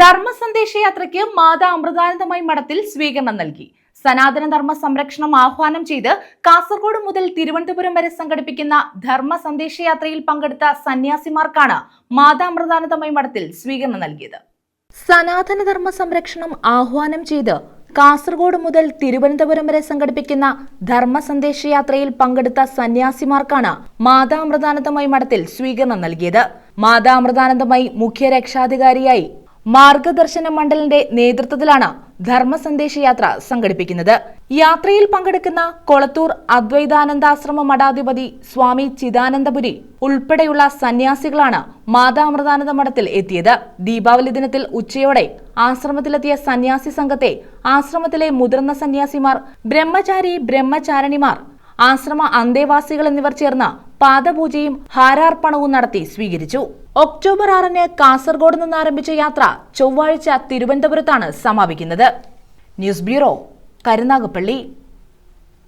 ധർമ്മസന്ദേശ യാത്രയ്ക്ക് മാതാ അമൃതാനന്ദമായി മഠത്തിൽ സ്വീകരണം നൽകി. സനാതന ധർമ്മ സംരക്ഷണം ആഹ്വാനം ചെയ്ത് കാസർഗോഡ് മുതൽ തിരുവനന്തപുരം വരെ സംഘടിപ്പിക്കുന്ന ധർമ്മ സന്ദേശയാത്രയിൽ പങ്കെടുത്ത സന്യാസിമാർക്കാണ് മാതാ അമൃതാനന്ദമായി മഠത്തിൽ സ്വീകരണം നൽകിയത്. സനാതന ധർമ്മ സംരക്ഷണം ആഹ്വാനം ചെയ്ത് കാസർഗോഡ് മുതൽ തിരുവനന്തപുരം വരെ സംഘടിപ്പിക്കുന്ന ധർമ്മ സന്ദേശയാത്രയിൽ പങ്കെടുത്ത സന്യാസിമാർക്കാണ് മാതാ അമൃതാനന്ദമായി മഠത്തിൽ സ്വീകരണം നൽകിയത്. മാതാ അമൃതാനന്ദമായി മുഖ്യ രക്ഷാധികാരിയായി മാർഗദർശന മണ്ഡലിന്റെ നേതൃത്വത്തിലാണ് ധർമ്മ സന്ദേശയാത്ര സംഘടിപ്പിക്കുന്നത്. യാത്രയിൽ പങ്കെടുക്കുന്ന കൊളത്തൂർ അദ്വൈതാനന്ദാശ്രമ മഠാധിപതി സ്വാമി ചിദാനന്ദപുരി ഉൾപ്പെടെയുള്ള സന്യാസികളാണ് മാതാമൃതാനന്ദ മഠത്തിൽ എത്തിയത്. ദീപാവലി ദിനത്തിൽ ഉച്ചയോടെ ആശ്രമത്തിലെത്തിയ സന്യാസി സംഘത്തെ ആശ്രമത്തിലെ മുതിർന്ന സന്യാസിമാർ ബ്രഹ്മചാരി ബ്രഹ്മചാരിണിമാർ ആശ്രമ അന്തേവാസികൾ എന്നിവർ ചേർന്ന് പാദപൂജയും ഹാരാർപ്പണവും നടത്തി സ്വീകരിച്ചു. ഒക്ടോബർ ആറിന് കാസർഗോഡ് നിന്ന് ആരംഭിച്ച യാത്ര ചൊവ്വാഴ്ച തിരുവനന്തപുരത്താണ് സമാപിക്കുന്നത്. News bureau Karunagappally.